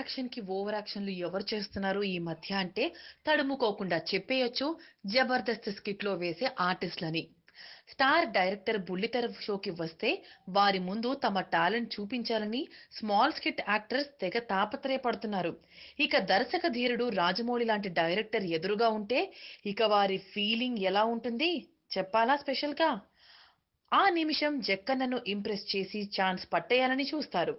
యాక్షన్కి over యాక్షన్లు ఎవరు చేస్తున్నారు ఈ మధ్య అంటే తడుముకోకుండా చెప్పేయొచ్చు జబర్దస్త్ స్కిట్లో వేసే ఆర్టిస్టులని. స్టార్ డైరెక్టర్ బుల్లితెర షోకి వస్తే వారి ముందు తమ టాలెంట్ చూపించాలని స్మాల్ స్కిట్ యాక్టర్స్ తెగ తాపత్రయపడుతున్నారు. ఇక దర్శక ధీరుడు రాజమౌళి లాంటి డైరెక్టర్ ఎదురుగా ఉంటే ఇక వారి ఫీలింగ్ ఎలా ఉంటుంది? చెప్పాలా స్పెషల్గా? ఆ నిమిషం జక్కన్నను ఇంప్రెస్ చేసి ఛాన్స్ పట్టేయాలని చూస్తారు.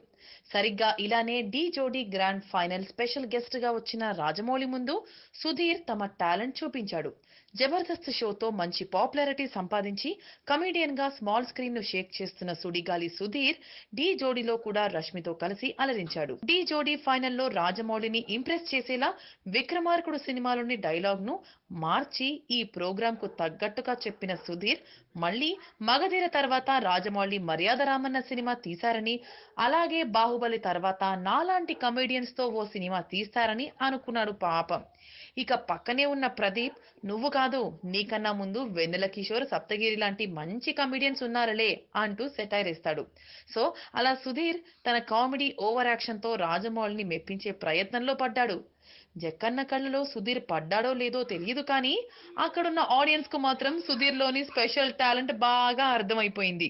సరిగ్గా ఇలానే డి జోడీ గ్రాండ్ ఫైనల్ స్పెషల్ గెస్ట్గా వచ్చిన రాజమౌళి ముందు సుధీర్ తమ టాలెంట్ చూపించాడు. జబర్దస్త్ షోతో మంచి పాపులారిటీ సంపాదించి కమీడియన్గా స్మాల్ స్క్రీన్ను షేక్ చేస్తున్న సుడిగాలి సుధీర్ డి జోడీలో కూడా రష్మితో కలిసి అలరించాడు. డి జోడీ ఫైనల్లో రాజమౌళిని ఇంప్రెస్ చేసేలా విక్రమార్కుడు సినిమాలోని డైలాగ్ను మార్చి ఈ ప్రోగ్రామ్కు తగ్గట్టుగా చెప్పిన సుధీర్ మళ్ళీ మగధీర తర్వాత రాజమౌళి మర్యాద రామన్న సినిమా తీశారని అలాగే బాహుబలి తర్వాత నాలాంటి కమెడియన్స్తో ఓ సినిమా తీస్తారని అనుకున్నాడు పాపం. ఇక పక్కనే ఉన్న ప్రదీప్ నువ్వు కాదు నీకన్నా ముందు వెన్నెల కిషోర్ సప్తగిరి లాంటి మంచి కమెడియన్స్ ఉన్నారులే అంటూ సెటైర్ ఇస్తాడు సో అలా సుధీర్ తన కామెడీ ఓవర్ యాక్షన్తో రాజమౌళిని మెప్పించే ప్రయత్నంలో పడ్డాడు. జక్కన్న కళ్ళలో సుధీర్ పడ్డాడో లేదో తెలియదు కానీ అక్కడున్న ఆడియన్స్కు మాత్రం సుధీర్లోని స్పెషల్ టాలెంట్ బాగా అర్థమైపోయింది.